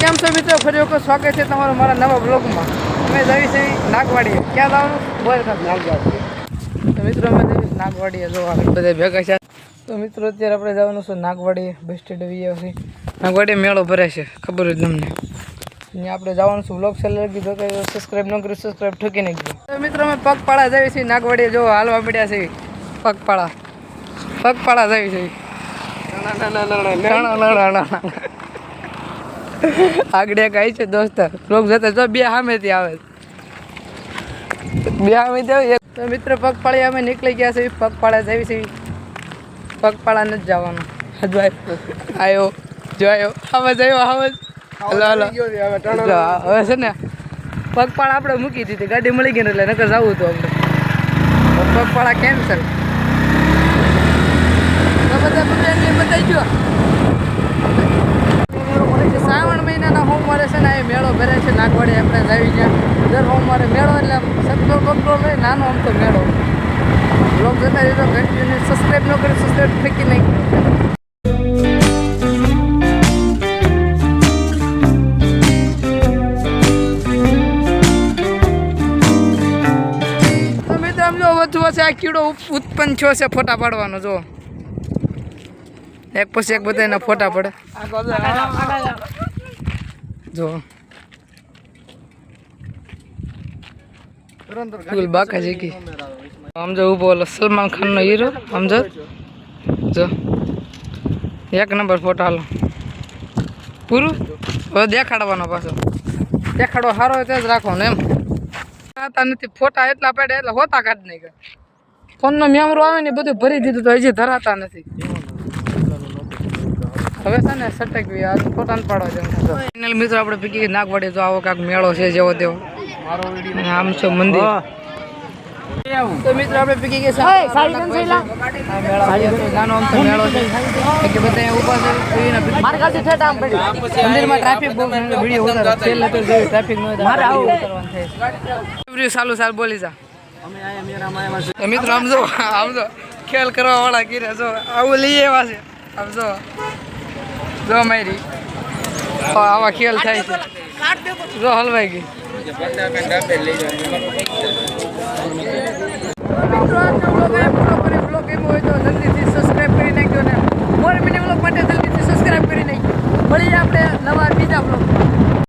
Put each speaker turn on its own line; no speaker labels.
કેમ છો મિત્રો? ફરી વખત સ્વાગત છે તમારું મારા નવા બ્લોગમાં અમે જઈએ છીએ નાગવાડીએ. ક્યાં જવાનું? બોલ નાગવાડી તો મિત્રો અમે જઈએ નાગવાડીએ જો આગળ બધા ભેગા છે. તો મિત્રો અત્યારે આપણે જવાનું છે નાગવાડીએ. બસ સ્ટેન્ડ છે નાગવાડીએ મેળો ભરે છે. ખબર જ તમને. અહીંયા આપણે જવાનું છું. બ્લોગ સેલ લગી જો કે સબસ્ક્રાઈબ ન કર્યું સબસ્ક્રાઈબ ઠોકી નાખજો. તો મિત્રો અમે પગપાળા જઈએ છીએ નાગવાડીએ. જો હાલવા પડ્યા છે. પગપાળા. પગપાળા જઈએ છીએ. ના, ના, ના, ના, ના. આગળ એક આવી છે દોસ્ત. લોક જતા જો બે સામેથી આવે. છે. બે સામેથી આવે. એક તો મિત્ર પગપાળી અમે નીકળી ગયા છે પગપાળા જઈએ છીએ પગપાળા નથી જવાનું. હજુ આવ્યો જોયો હવે જયો હવે હવે છે ને પગપાળા આપણે મૂકી દીધી. ગાડી મળી ગઈ ને એટલે નકર જવું હતું આપણે પગપાળા કેન્સલ બધા બતાવી ગયો મહિનાના સોમવારે છે ને એ મેળો ભરે છે. નાગવાડી આપણે લાવી ગયા. દર સોમવારે મેળો એટલે સગડો કંટ્રોલ નહીં, નાનો આમ તો મેળો. બ્લોગ જતા રહેતો કન્ટિન્યુ સબસ્ક્રાઈબ ન કરી સબસ્ક્રાઈબ ફેંકી નહીં. વધુ છે આ કીડો ઉત્પન્ન થયો છે ફોટા પાડવાનો, જો. એક પછી એક બધા એના ફોટા પડે. જો ફૂલ બાકા છે કે. સમજો ઊભો ઓલો સલમાન ખાન નો હીરો સમજો જો. એક નંબર ફોટો હાલો. પૂરું? હવે દેખાડવાનો પાછો. દેખાડો સારો હોય તે જ રાખવાનો એમ. થતા નથી, ફોટા એટલા પડે એટલે હોતા કાઢ નહીં ફોનનો મેમરો આવે ને બધું ભરી દીધું તો હજી ધરાતા નથી. હવે છે ને સટકવી આ ફોટા ને પાડવા જેમ ફાઇનલ મિત્રો આપણે પીકી નાગવાડી તો આવો કાંક મેળો છે જેવો તેવો. આમ છે મંદિર. તો મિત્રો આપણે પીકી ગયા છે. આ મેળો નાનો આમ તો મેળો છે. કે બધા ઉપર છે કોઈને પીકી- મંદિરમાં ટ્રાફિક બહુ વીડિયો ઉતારો. છેલ્લે તો જોયું ટ્રાફિક ન તો આપણે વીડિયો સાલ ચાલ બોલી જા. તો મિત્રો આમ જો આમ જો ખેલ કરવા વાળા કીરે જો આવું લઈ એવા છે. આમ જો. જો મારી. આવા ખેલ થાય છે. જો હલવાઈ ગઈ.